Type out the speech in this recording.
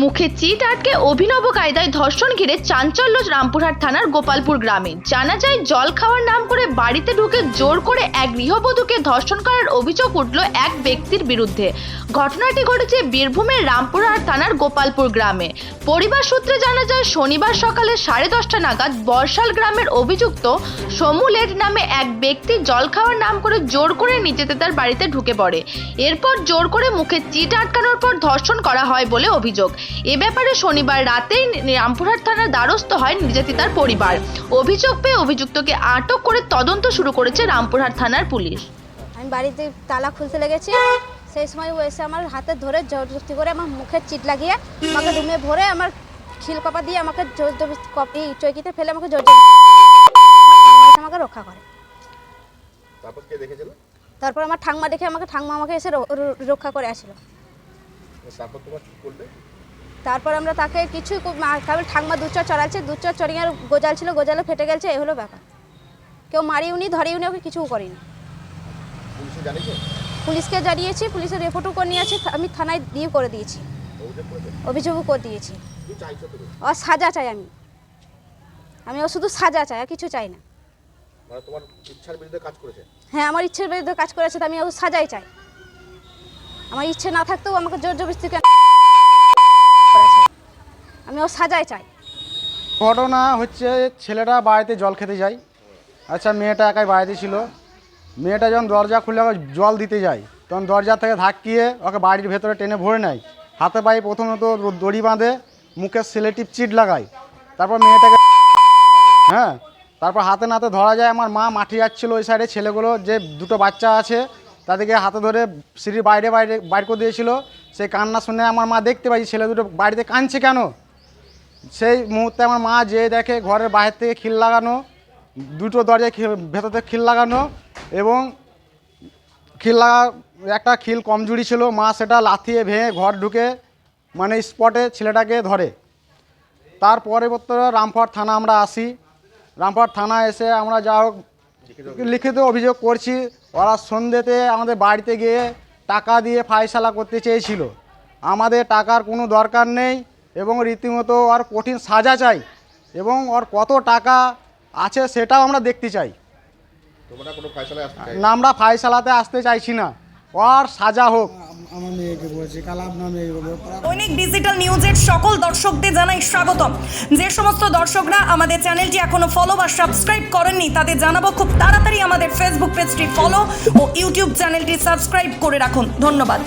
মুখে চিট আটকে অভিনব কায়দায় ধর্ষণ ঘিরে চাঞ্চল্য রামপুরহাট থানার গোপালপুর গ্রামে। জানা যায়, জল খাওয়ার নাম করে বাড়িতে ঢুকে জোর করে এক গৃহবধূকে ধর্ষণ করার অভিযোগ উঠল এক ব্যক্তির বিরুদ্ধে। ঘটনাটি ঘটেছে বীরভূমের রামপুরহাট থানার গোপালপুর গ্রামে। পরিবার সূত্রে জানা যায়, শনিবার সকালে সাড়ে দশটা নাগাদ বর্ষাল গ্রামের অভিযুক্ত সমুলের নামে এক ব্যক্তি জল খাওয়ার নাম করে জোর করে নিজেতে তার বাড়িতে ঢুকে পড়ে। এরপর জোর করে মুখে চিট আটকানোর পর ধর্ষণ করা হয় বলে অভিযোগ। এ ব্যাপারে শনিবার রাতেই রামপুরহাট থানার দ্বারস্থ হয় নির্যাতিতার পরিবার। অভিযোগ পেয়ে অভিযুক্তকে আটক করে তদন্ত শুরু করেছে রামপুরহাট থানার পুলিশ। আমি বাড়িতে তালা খুলতে লেগেছি। সেই সময় ও এসে আমার হাতে ধরে জবরদস্তি করে আমার মুখে চিট লাগিয়ে আমাকে রুমে ভরে আমার খিল কপা দিয়ে আমাকে জোর জবরদস্তি কপি চৌকিতে ফেলে আমাকে জোর জবরদস্তি আমাকে রক্ষা করে। তারপর কে দেখেছিল? তারপর আমার ঠাংমা দেখে আমাকে ঠাংমা আমাকে এসে রক্ষা করে আসলো। তারপর তোমার কি করলে? তারপর আমরা তাকে কিছু কেবল ঠাংমা দু চর চড়াচ্ছে দু চর চড়িয়ে গোজাল ছিল গোজালে ফেটে গেছে এই হলো ব্যাপার। কেউ মারিউনি ধরিউনি ওকে কিছু করিনি। পুলিশকে জানিয়েছি পুলিশের রিপোর্টও করে নিয়েছি আমি থানায় দিয়ে করে দিয়েছি। অভিযোগও করে দিয়েছি। ও সাজা চাই আমি। আমি ও শুধু সাজা চাই আর কিছু চাই না। মানে হ্যাঁ আমার ইচ্ছের বিরুদ্ধে কাজ করেছে আমি ও সাজাই চাই। আমার ইচ্ছে না থাকতেও আমাকে জোর জবরদস্তি ও সাজাই চাই। ঘটনা হচ্ছে ছেলেটা বাড়িতে জল খেতে যায়। আচ্ছা মেয়েটা একাই বাড়িতে ছিল। মেয়েটা যখন দরজা খুলে ওকে জল দিতে যায়। তখন দরজা থেকে ধাক্কিয়ে ওকে বাড়ির ভেতরে টেনে ভরে নেয়। হাতে পায়ে প্রথমত দড়ি বাঁধে, মুখে সিলেটিভ চিট লাগায়। তারপর মেয়েটাকে হ্যাঁ তারপর হাতে নাতে ধরা যায়। আমার মা মাঠে যাচ্ছিল ওই সাইডে ছেলেগুলো যে দুটো বাচ্চা আছে, তাদেরকে হাতে ধরে সিঁড়ির বাইরে বাইরে বাইর করে দিয়েছিল। সেই কান্না শুনে আমার মা দেখতে পাই ছেলে দুটো বাড়িতে কাঁদছে কেন? সেই মুহূর্তে আমার মা যে দেখে ঘরের বাইরে থেকে খিল লাগানো, দুটো দরজায় ভেতর থেকে খিল লাগানো এবং খিল লাগা, একটা খিল কমজোরি ছিল। মা সেটা লাথিয়ে ভেঙে ঘর ঢুকে মানে স্পটে ছেলেটাকে ধরে। তার পরবর্তীতে রামপুর থানা আমরা আসি। রামপুর থানা এসে আমরা যা হোক লিখিত অভিযোগ করছি। ওরা সন্ধ্যেতে আমাদের বাড়িতে গিয়ে টাকা দিয়ে ফায়সালা করতে চেয়েছিল। আমাদের টাকার কোনো দরকার নেই। এবং রীতিমতো ওর কঠিন সাজা চাই এবং ওর কত টাকা আছে সেটাও আমরা দেখতে চাই। তোমরা কোনো ফয়সালায় আসতে চাই না আমরা ফায়সালাতে আসতে চাইছি না। ওর সাজা হোক। আমার মেয়েকে বলছি কাল আপনার মেয়েকে দৈনিক ডিজিটাল নিউজের সকল দর্শকদের জানাই স্বাগতম। যে সমস্ত দর্শকরা আমাদের চ্যানেলটি এখনও ফলো বা সাবস্ক্রাইব করেননি তাদের জানাব খুব তাড়াতাড়ি আমাদের ফেসবুক পেজটি ফলো ও ইউটিউব চ্যানেলটি সাবস্ক্রাইব করে রাখুন। ধন্যবাদ।